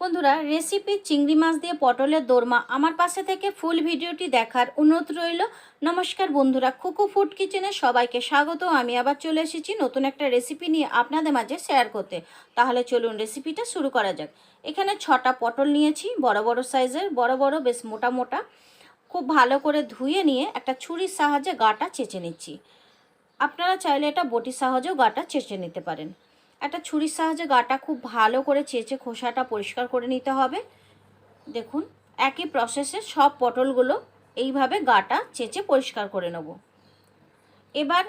বন্ধুরা রেসিপি চিংড়ি মাছ দিয়ে পটলের দোরমা। আমার পাশে থেকে ফুল ভিডিওটি দেখার অনুরোধ রইল। নমস্কার বন্ধুরা কুকু ফুড কিচেনে সবাইকে স্বাগত। আমি আবার চলে এসেছি নতুন একটা রেসিপি নিয়ে আপনাদের মাঝে শেয়ার করতে। তাহলে চলুন রেসিপিটা শুরু করা যাক। এখানে ছটা পটল নিয়েছি, বড় বড় সাইজের বড় বড়, বেশ মোটা মোটা। খুব ভালো করে ধুয়ে নিয়ে একটা ছুরির সাহায্যে গাটা চেঁচে নিচ্ছি। আপনারা চাইলে এটা বটির সাহায্যেও গাটা চেঁচে নিতে পারেন। একটা ছুরির সাহায্যে গাটা খুব ভালো করে চেঁচে খোসাটা পরিষ্কার করে নিতে হবে। দেখুন, একই প্রসেসে সব পটলগুলো এইভাবে গাটা চেঁচে পরিষ্কার করে নেব। এবার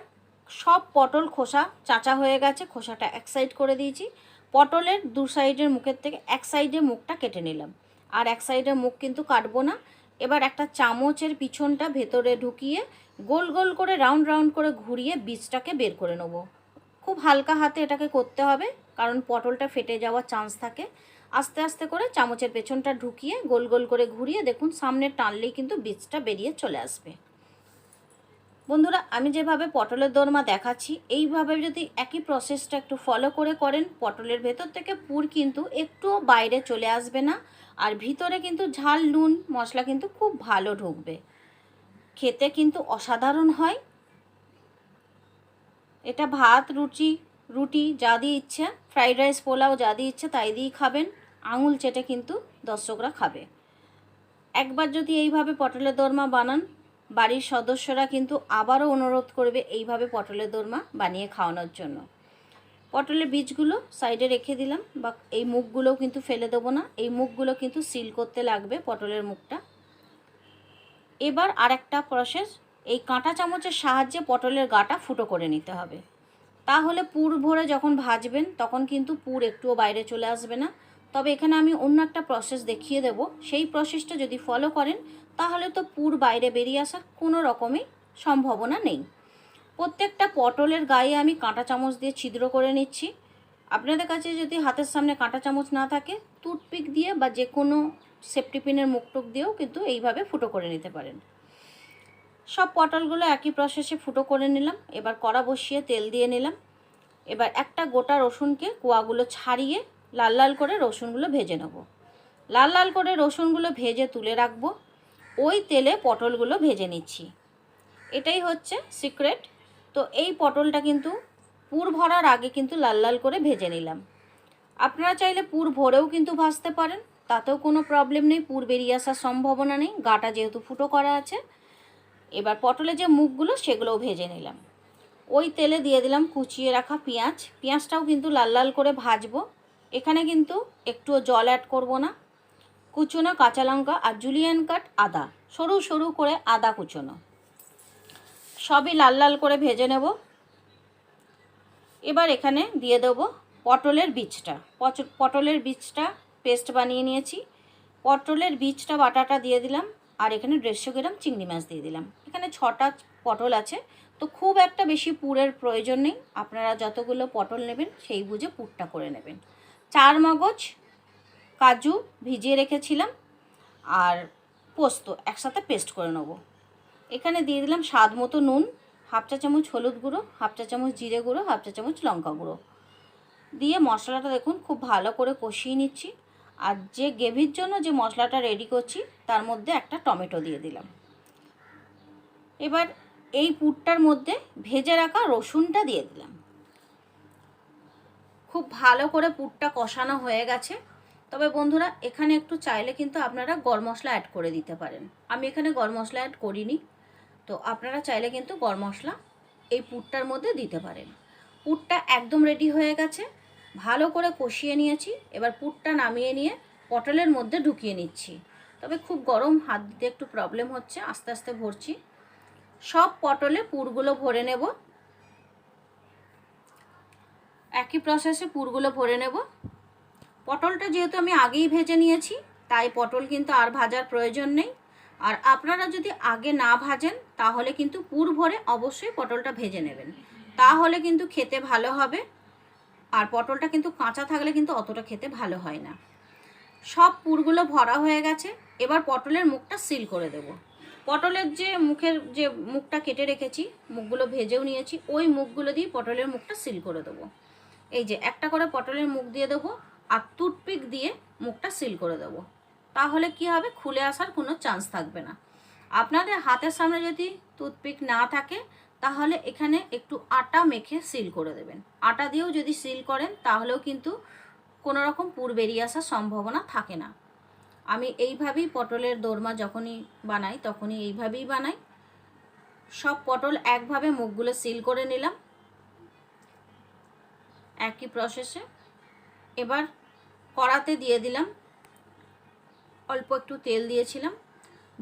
সব পটল খোসা চাচা হয়ে গেছে, খোসাটা এক সাইড করে দিয়েছি। পটলের দু সাইডের মুখের থেকে এক সাইডে মুখটা কেটে নিলাম। আর এক সাইডের মুখ কিন্তু কাটবো না। এবার একটা চামচের পিছনটা ভেতরে ঢুকিয়ে গোল গোল করে রাউন্ড রাউন্ড করে ঘুরিয়ে বীজটাকে বের করে নেব। খুব হালকা হাতে এটাকে করতে হবে, কারণ পটলটা ফেটে যাওয়ার চান্স থাকে। আস্তে আস্তে করে চামচের পেছনটা ঢুকিয়ে গোল গোল করে ঘুরিয়ে দেখুন সামনে টানলেই কিন্তু বীজটা বেরিয়ে চলে আসবে। বন্ধুরা, আমি যেভাবে পটলের দোরমা দেখাচ্ছি, এইভাবে যদি একই প্রসেসটা একটু ফলো করে করেন, পটলের ভেতর থেকে পুর কিন্তু একটুও বাইরে চলে আসবে না, আর ভিতরে কিন্তু ঝাল, নুন, মশলা কিন্তু খুব ভালো ঢুকবে। খেতে কিন্তু অসাধারণ হয়। এটা ভাত রুটি রুটি যা দিয়ে ইচ্ছে, ফ্রাইড রাইস, পোলাও যা দিয়ে ইচ্ছে তাই দিয়েই খাবেন। আঙুল চেটে কিন্তু দর্শকরা খাবে। একবার যদি এইভাবে পটলের দোরমা বানান, বাড়ির সদস্যরা কিন্তু আবারও অনুরোধ করবে এইভাবে পটলের দোরমা বানিয়ে খাওয়ানোর জন্য। পটলের বীজগুলো সাইডে রেখে দিলাম, বা এই মুখগুলোও কিন্তু ফেলে দেবো না। এই মুখগুলো কিন্তু সিল করতে লাগবে পটলের মুখটা। এবার আরেকটা প্রসেস এই কাঁটা চামচের সাহায্যে পটলের গাটা ফুটো করে নিতে হবে। তাহলে পুর ভরে যখন ভাজবেন, তখন কিন্তু পুর একটুও বাইরে চলে আসবে না। তবে এখানে আমি অন্য একটা প্রসেস দেখিয়ে দেব। সেই প্রসেসটা যদি ফলো করেন, তাহলে তো পুর বাইরে বেরিয়ে আসার কোনো রকমই সম্ভাবনা নেই। প্রত্যেকটা পটলের গায়ে আমি কাঁটা চামচ দিয়ে ছিদ্র করে নিচ্ছি। আপনাদের কাছে যদি হাতের সামনে কাঁটা চামচ না থাকে, টুথপিক দিয়ে বা যে কোনো সেফটিপিনের মুখটুক দিয়েও কিন্তু এইভাবে ফুটো করে নিতে পারেন। সব পটলগুলো একই প্রসেসে ফুটো করে নিলাম। এবার কড়া বসিয়ে তেল দিয়ে নিলাম। এবার একটা গোটা রসুনকে কোয়াগুলো ছাড়িয়ে লাল লাল করে রসুনগুলো ভেজে নেব। লাল লাল করে রসুনগুলো ভেজে তুলে রাখব। ওই তেলে পটলগুলো ভেজে নিচ্ছি। এটাই হচ্ছে সিক্রেট তো এই পটলটা কিন্তু পুর ভরার আগে কিন্তু লাল লাল করে ভেজে নিলাম। আপনারা চাইলে পুর ভরেও কিন্তু ভাজতে পারেন। তাতেও কোনো প্রবলেম নেই, পুর বেরিয়ে আসার সম্ভাবনা নেই। গাটা যেহেতু ফুটো করা আছে এবার পটলের যে মুখগুলো সেগুলোও ভেজে নিলাম। ওই তেলে দিয়ে দিলাম কুচিয়ে রাখা পেঁয়াজ। পেঁয়াজটাও কিন্তু লাল লাল করে ভাজবো। এখানে কিন্তু একটুও জল অ্যাড করব না। কুচনো কাঁচা লঙ্কা আর জুলিয়ান কাট আদা। সরু সরু করে আদা কুচনো। সবই লাল লাল করে ভেজে নেব। এবার এখানে দিয়ে দেব পটলের বীজটা। পটলের বীজটা পেস্ট বানিয়ে নিয়েছি। পটলের বীজটা বাটাটা দিয়ে দিলাম। আর এখানে দেড়শো গ্রাম চিংড়ি মাছ দিয়ে দিলাম। এখানে ছটা পটল আছে, তো খুব একটা বেশি পুরের প্রয়োজন নেই। আপনারা যতগুলো পটল নেবেন, সেই বুঝে পুরটা করে নেবেন। চার মগজ কাজু ভিজিয়ে রেখেছিলাম আর পোস্ত একসাথে পেস্ট করে নেব। এখানে দিয়ে দিলাম স্বাদ মতো নুন, হাফ চা চামচ হলুদ গুঁড়ো, হাফ চা চামচ জিরে গুঁড়ো, হাফ চা চামচ লঙ্কা গুঁড়ো। দিয়ে মশলাটা দেখুন, খুব ভালো করে কষিয়ে নিচ্ছি। আর যে গ্রেভির জন্য যে মশলাটা রেডি করছি, তার মধ্যে একটা টমেটো দিয়ে দিলাম। এবার এই পুরটার মধ্যে ভেজে রাখা রসুনটা দিয়ে দিলাম। খুব ভালো করে পুরটা কষানো হয়ে গেছে। তবে বন্ধুরা, এখানে একটু চাইলে কিন্তু আপনারা গরম মশলা অ্যাড করে দিতে পারেন। আমি এখানে গরম মশলা অ্যাড করিনি। তো আপনারা চাইলে কিন্তু গরম মশলা এই পুরটার মধ্যে দিতে পারেন। পুরটা একদম রেডি হয়ে গেছে। ভালো করে কষিয়ে নিয়েছি। এবার পুরটা নামিয়ে নিয়ে পটলের মধ্যে ঢুকিয়ে নিচ্ছি। তবে খুব গরম, হাত দিতে একটু প্রবলেম হচ্ছে, আস্তে আস্তে ভরছি। সব পটলে পুরগুলো ভরে নেব। একই প্রসেসে পুরগুলো ভরে নেব। পটলটা যেহেতু আমি আগেই ভেজে নিয়েছি, তাই পটল কিন্তু আর ভাজার প্রয়োজন নেই। আর আপনারা যদি আগে না ভাজেন, তাহলে কিন্তু পুর ভরে অবশ্যই পটলটা ভেজে নেবেন। তাহলে কিন্তু খেতে ভালো হবে। আর পটলটা কিন্তু কাঁচা থাকলে কিন্তু অতটা খেতে ভালো হয় না। সব পুরগুলো ভরা হয়ে গেছে, এবার পটলের মুখটা সিল করে দেব। পটলের যে মুখের, যে মুখটা কেটে রেখেছি, মুখগুলো ভেজেও নিয়েছি, ওই মুখগুলো দিয়ে পটলের মুখটা সিল করে দেবো। এই যে একটা করে পটলের মুখ দিয়ে দেবো আর টুথপিক দিয়ে মুখটা সিল করে দেবো। তাহলে কি হবে? খুলে আসার কোনো চান্স থাকবে না। আপনাদের হাতের সামনে যদি টুথপিক না থাকে তাহলে এখানে একটু আটা মেখে সিল করে দেবেন। আটা দিয়েও যদি সিল করেন, তাহলেও কিন্তু কোনো রকম পুর বেরিয়ে আসার সম্ভাবনা থাকে না। আমি এইভাবেই পটলের দোরমা যখনই বানাই, তখনই এইভাবেই বানাই। সব পটল একভাবে মুখগুলো সিল করে নিলাম। একই প্রসেসে এবার কড়াতে দিয়ে দিলাম। অল্প একটু তেল দিয়েছিলাম।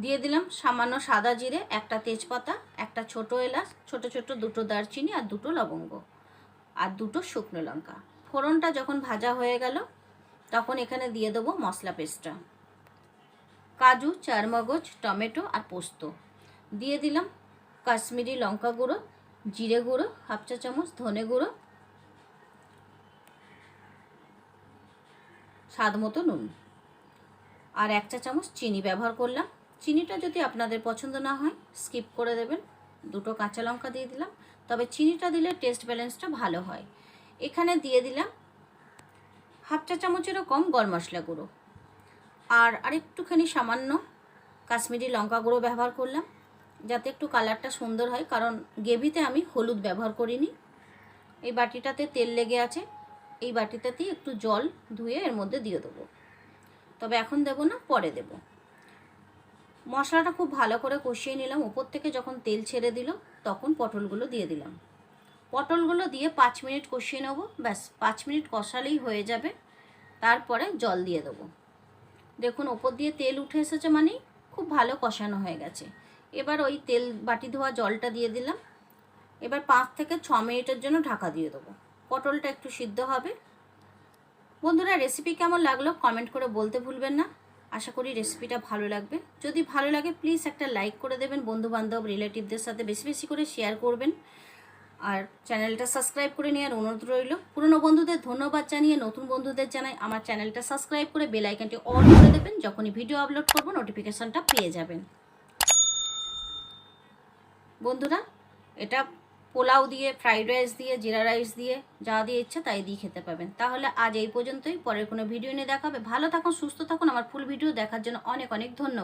দিয়ে দিলাম সামান্য সাদা জিরে, একটা তেজপাতা, একটা ছোট এলাচ, ছোট ছোট দুটো দারচিনি আর দুটো লবঙ্গ আর দুটো শুকনো লঙ্কা। ফোড়নটা যখন ভাজা হয়ে গেল, তখন এখানে দিয়ে দেবো মশলা পেস্টটা। কাজু, চারমগজ, টমেটো আর পোস্ত। দিয়ে দিলাম কাশ্মীরি লঙ্কা গুঁড়ো, জিরে গুঁড়ো, হাফ চা চামচ ধনে গুঁড়ো, স্বাদ মতো নুন। আর এক চা চামচ চিনি ব্যবহার করলাম। চিনিটা যদি আপনাদের পছন্দ না হয় স্কিপ করে দেবেন। দুটো কাঁচা লঙ্কা দিয়ে দিলাম। তবে চিনিটা দিলে টেস্ট ব্যালেন্সটা ভালো হয়। এখানে দিয়ে দিলাম হাফ চা চামচেরও কম গরম মশলা গুঁড়ো। আর আরেকটুখানি সামান্য কাশ্মীরি লঙ্কা গুঁড়ো ব্যবহার করলাম, যাতে একটু কালারটা সুন্দর হয়, কারণ গ্রেভিতে আমি হলুদ ব্যবহার করিনি। এই বাটিটাতে তেল লেগে আছে। এই বাটিটাতেই একটু জল ধুয়ে এর মধ্যে দিয়ে দেবো। তবে এখন দেবো না, পরে দেব। মশলাটা খুব ভালো করে কষিয়ে নিলাম। উপর থেকে যখন তেল ছেড়ে দিল, তখন পটলগুলো দিয়ে দিলাম। পটলগুলো দিয়ে পাঁচ মিনিট কষিয়ে নেব। ব্যাস, পাঁচ মিনিট কষালেই হয়ে যাবে। তারপরে জল দিয়ে দেবো। দেখুন ওপর দিয়ে তেল উঠে এসেছে মানেই খুব ভালো কষানো হয়ে গেছে। এবার ওই তেল বাটি ধোয়া জলটা দিয়ে দিলাম। এবার পাঁচ থেকে ছ মিনিটের জন্য ঢাকা দিয়ে দেবো। পটলটা একটু সিদ্ধ হবে। বন্ধুরা রেসিপি কেমন লাগল? কমেন্ট করে বলতে ভুলবেন না। আশা করি রেসিপিটা ভালো লাগবে। যদি ভালো লাগে প্লিজ একটা লাইক করে দেবেন। বন্ধু বান্ধব রিলেটিভদের সাথে বেশি বেশি করে শেয়ার করবেন। আর চ্যানেলটা সাবস্ক্রাইব করে নেওয়ার অনুরোধ রইল। পুরনো বন্ধুদের ধন্যবাদ জানিয়ে নতুন বন্ধুদের জানাই, আমার চ্যানেলটা সাবস্ক্রাইব করে বেল আইকনটি অন করে দেবেন। যখনই ভিডিও আপলোড করব নোটিফিকেশানটা পেয়ে যাবেন। বন্ধুরা, এটা পোলাও দিয়ে ফ্রাইড রাইস দিয়ে, জিরা রাইস দিয়ে, যা দিয়ে ইচ্ছা তাই দিয়ে খেতে পাবেন তাহলে আজ এই পর্যন্তই। পরের কোনো ভিডিও নিয়ে দেখাবে ভালো থাকুন, সুস্থ থাকুন। আমার ফুল ভিডিও দেখার জন্য অনেক অনেক ধন্যবাদ।